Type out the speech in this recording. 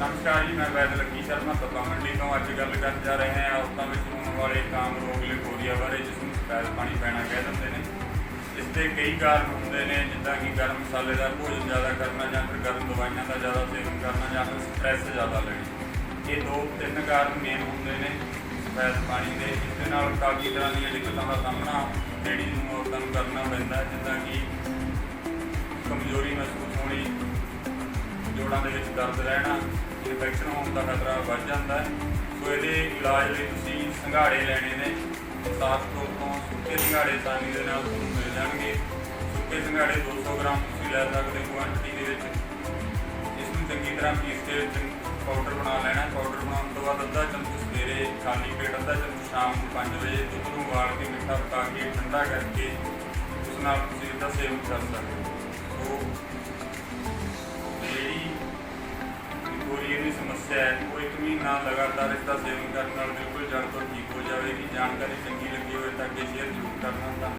ਨਮਸਕਾਰ ਜੀ, ਮੈਂ ਵੈਦ ਲੱਕੀ ਸ਼ਰਮਾ ਸੱਤਾ ਮੰਡੀ ਤੋਂ ਅੱਜ ਗੱਲ ਕਰਨ ਜਾ ਰਹੇ ਹਾਂ। ਔਰਤਾਂ ਵਿੱਚ ਹੋਣ ਵਾਲੇ ਕਾਮ, ਰੋਗ ਲਿਕੋਰੀਆ ਬਾਰੇ, ਜਿਸ ਨੂੰ ਸਫੈਦ ਪਾਣੀ ਪੈਣਾ ਕਹਿ ਦਿੰਦੇ ਨੇ। ਇਸ ਦੇ ਕਈ ਕਾਰਨ ਹੁੰਦੇ ਨੇ, ਜਿੱਦਾਂ ਕਿ ਗਰਮ ਮਸਾਲੇਦਾਰ ਭੋਜਨ ਜ਼ਿਆਦਾ ਕਰਨਾ ਜਾਂ ਫਿਰ ਗਰਮ ਦਵਾਈਆਂ ਦਾ ਜ਼ਿਆਦਾ ਸੇਵਨ ਕਰਨਾ ਜਾਂ ਫਿਰ ਸਟ੍ਰੈਸ ਜ਼ਿਆਦਾ ਲੈਣੀ। ਇਹ ਦੋ ਤਿੰਨ ਕਾਰਨ ਮੇਨ ਹੁੰਦੇ ਨੇ ਸਫੈਦ ਪਾਣੀ ਦੇ। ਇਸ ਦੇ ਨਾਲ ਕਾਫੀ ਤਰ੍ਹਾਂ ਦੀਆਂ ਦਿੱਕਤਾਂ ਦਾ ਸਾਹਮਣਾ ਲੇਡੀਜ਼ ਨੂੰ ਔਰਤਾਂ ਨੂੰ ਕਰਨਾ ਪੈਂਦਾ ਜਿੱਦਾਂ ਕਿ ਕਮਜ਼ੋਰੀ ਮਹਿਸੂਸ ਹੋਣੀ ਜੋੜਾਂ ਦੇ ਵਿੱਚ ਦਰਦ ਰਹਿਣਾ ਇਨਫੈਕਸ਼ਨ ਹੋਣ ਦਾ ਖਤਰਾ ਵੱਧ ਜਾਂਦਾ ਹੈ। ਸੋ ਇਹਦੇ ਇਲਾਜ ਲਈ ਤੁਸੀਂ ਸੰਘਾੜੇ ਲੈਣੇ ਨੇ। ਸਾਫ਼ ਤੌਰ ਤੋਂ ਸੁੱਕੇ ਸੰਘਾੜੇ ਆਸਾਨੀ ਦੇ ਨਾਲ ਤੁਹਾਨੂੰ ਮਿਲ ਜਾਣਗੇ। ਸੁੱਕੇ ਸੰਘਾੜੇ 200 ਗ੍ਰਾਮ ਤੁਸੀਂ ਲੈ ਸਕਦੇ ਹੋ ਕੁਆਂਟੀਟੀ ਦੇ ਵਿੱਚ। ਇਸ ਨੂੰ ਚੰਗੀ ਤਰ੍ਹਾਂ ਪੀਸ ਕੇ ਪਾਊਡਰ ਬਣਾ ਲੈਣਾ। ਪਾਊਡਰ ਬਣਾਉਣ ਤੋਂ ਬਾਅਦ ਅੱਧਾ ਚਮਚ ਸਵੇਰੇ ਖਾਲੀ ਪੇਟ, ਅੱਧਾ ਚਮਚ ਸ਼ਾਮ ਨੂੰ 5 ਵਜੇ ਦੁੱਧ ਨੂੰ ਉਬਾਲ ਕੇ ਮਿੱਠਾ ਪਕਾ ਕੇ ਠੰਡਾ ਕਰਕੇ ਉਸ ਨਾਲ ਤੁਸੀਂ ਇਹਦਾ ਸੇਵਨ ਕਰ ਸਕਦੇ ਹੋ। ਸੋ ਕੋਰੀਏ ਦੀ ਸਮੱਸਿਆ ਹੈ, ਉਹ ਇੱਕ ਮਹੀਨਾ ਲਗਾਤਾਰ ਇਸ ਦਾ ਸੇਵਨ ਕਰਨ ਨਾਲ ਬਿਲਕੁਲ ਜੜ ਤੋਂ ਠੀਕ ਹੋ ਜਾਵੇਗੀ। ਜਾਣਕਾਰੀ ਚੰਗੀ ਲੱਗੀ ਹੋਵੇ ਤਾਂ ਅੱਗੇ ਸ਼ੇਅਰ ਜ਼ਰੂਰ ਕਰਨਾ। ਧੰਨਵਾਦ